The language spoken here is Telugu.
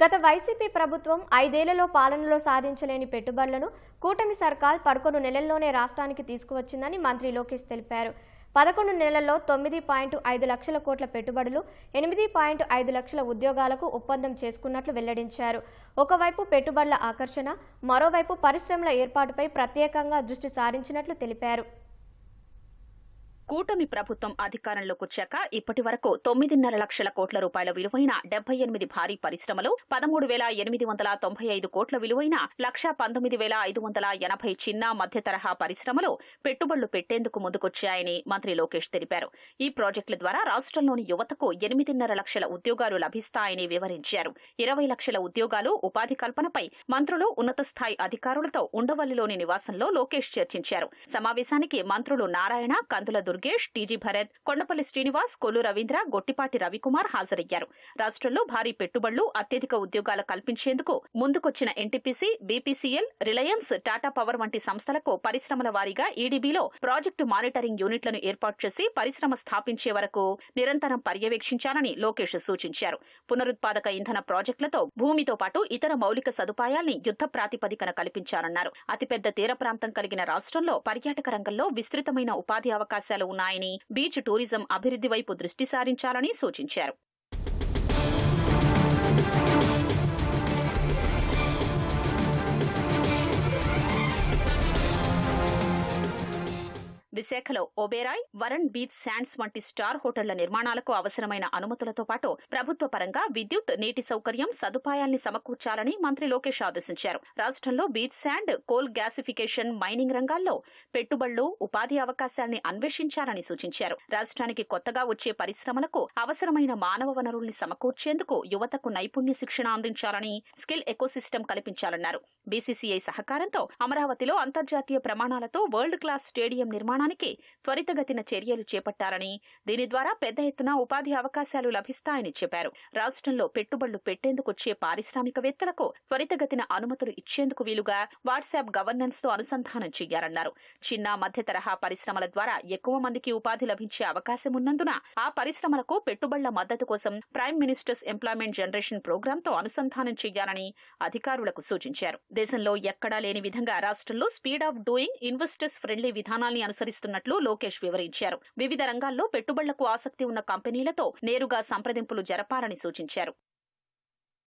గత వైసీపీ ప్రభుత్వం ఐదేళ్ళలో పాలనలో సాధించలేని పెట్టుబడులను కూటమి సర్కార్ పదకొండు నెలల్లోనే రాష్ట్రానికి తీసుకువచ్చిందని మంత్రి లోకేష్ తెలిపారు. పదకొండు నెలల్లో తొమ్మిది పాయింట్ ఐదు లక్షల కోట్ల పెట్టుబడులు ఎనిమిది పాయింట్ ఐదు లక్షల ఉద్యోగాలకు ఒప్పందం చేసుకున్నట్లు వెల్లడించారు. ఒకవైపు పెట్టుబడుల ఆకర్షణ మరోవైపు పరిశ్రమల ఏర్పాటుపై ప్రత్యేకంగా దృష్టి సారించినట్లు తెలిపారు. కూటమి ప్రభుత్వం అధికారంలోకి వచ్చాక ఇప్పటి వరకు తొమ్మిదిన్నర లక్షల కోట్ల రూపాయల విలువైన డెబ్బై ఎనిమిది భారీ పరిశ్రమలు పదమూడు వేల ఎనిమిది వందల తొంభై ఐదు కోట్ల విలువైన లక్ష పంతొమ్మిది వేల ఐదు వందల ఎనభై చిన్న మధ్య తరహా పరిశ్రమలు పెట్టుబడులు పెట్టేందుకు ముందుకొచ్చాయని మంత్రి లోకేష్ తెలిపారు. ఈ ప్రాజెక్టుల ద్వారా రాష్ట్రంలోని యువతకు ఎనిమిదిన్నర లక్షల ఉద్యోగాలు లభిస్తాయని వివరించారు. ఇరవై లక్షల ఉద్యోగాలు ఉపాధి కల్పనపై మంత్రులు ఉన్నత స్థాయి అధికారులతో ఉండవల్లిలోని నివాసంలో లోకేష్ చర్చించారు. సమావేశానికి మంత్రులు నారాయణ కందుల దుర్గేష్ టీజీ భరత్ కొండపల్లి శ్రీనివాస్ కొల్లు రవీంద్ర గొట్టిపాటి రవికుమార్ హాజరయ్యారు. రాష్ట్రంలో భారీ పెట్టుబడులు అత్యధిక ఉద్యోగాలు కల్పించేందుకు ముందుకొచ్చిన NTPC BPCL Reliance Tata power వంటి సంస్థలకు పరిశ్రమల వారీగా ఈడీబీలో ప్రాజెక్టు మానిటరింగ్ యూనిట్లను ఏర్పాటు చేసి పరిశ్రమ స్థాపించే వరకు నిరంతరం పర్యవేక్షించాలని లోకేష్ సూచించారు. పునరుత్పాదక ఇంధన ప్రాజెక్టులతో భూమితో పాటు ఇతర మౌలిక సదుపాయాల్ని యుద్ధ ప్రాతిపదికన కల్పించారన్నారు. అతిపెద్ద తీర ప్రాంతం కలిగిన రాష్ట్రంలో పర్యాటక రంగంలో విస్తృతమైన ఉపాధి అవకాశాలు ఉన్నాయని బీచ్ టూరిజం అభివృద్ధి వైపు దృష్టి సారించాలని సూచించారు. విశాఖలో ఒబేరాయ్ వరణ్ బీచ్ శాండ్స్ వంటి స్టార్ హోటళ్ళ నిర్మాణాలకు అవసరమైన అనుమతులతో పాటు ప్రభుత్వ పరంగా విద్యుత్ నీటి సౌకర్యం సదుపాయాల్ని సమకూర్చాలని మంత్రి లోకేష్ ఆదేశించారు. రాష్ట్రంలో beach sand coal gasification mining రంగాల్లో పెట్టుబడులు ఉపాధి అవకాశాల్ని అన్వేషించాలని సూచించారు. రాష్ట్రానికి కొత్తగా వచ్చే పరిశ్రమలకు అవసరమైన మానవ వనరుల్ని సమకూర్చేందుకు యువతకు నైపుణ్య శిక్షణ అందించాలని స్కిల్ ఎకోసిస్టమ్ కల్పించాలన్నారు. బీసీసీఐ సహకారంతో అమరావతిలో అంతర్జాతీయ ప్రమాణాలతో వరల్డ్ క్లాస్ స్టేడియం నిర్మాణానికి త్వరితగతిన చర్యలు చేపట్టారని దీని ద్వారా పెద్ద ఎత్తున ఉపాధి అవకాశాలు లభిస్తాయని చెప్పారు. రాష్ట్రంలో పెట్టుబడులు పెట్టేందుకొచ్చే పారిశ్రామికవేత్తలకు త్వరితగతిన అనుమతులు ఇచ్చేందుకు వీలుగా వాట్సాప్ గవర్నెన్స్తో అనుసంధానం చేయాలన్నారు చిన్న మధ్య తరహా పరిశ్రమల ద్వారా ఎక్కువ మందికి ఉపాధి లభించే అవకాశం ఉన్నందున ఆ పరిశ్రమలకు పెట్టుబడుల మద్దతు కోసం ప్రైమ్ మినిస్టర్స్ ఎంప్లాయ్మెంట్ జనరేషన్ ప్రోగ్రామ్తో అనుసంధానం చేయాలని అధికారులకు సూచించారు. దేశంలో ఎక్కడా లేని విధంగా రాష్ట్రంలో speed of doing investors friendly విధానాల్ని అనుసరిస్తున్నట్లు లోకేష్ వివరించారు. వివిధ రంగాల్లో పెట్టుబడులకు ఆసక్తి ఉన్న కంపెనీలతో నేరుగా సంప్రదింపులు జరపాలని సూచించారు.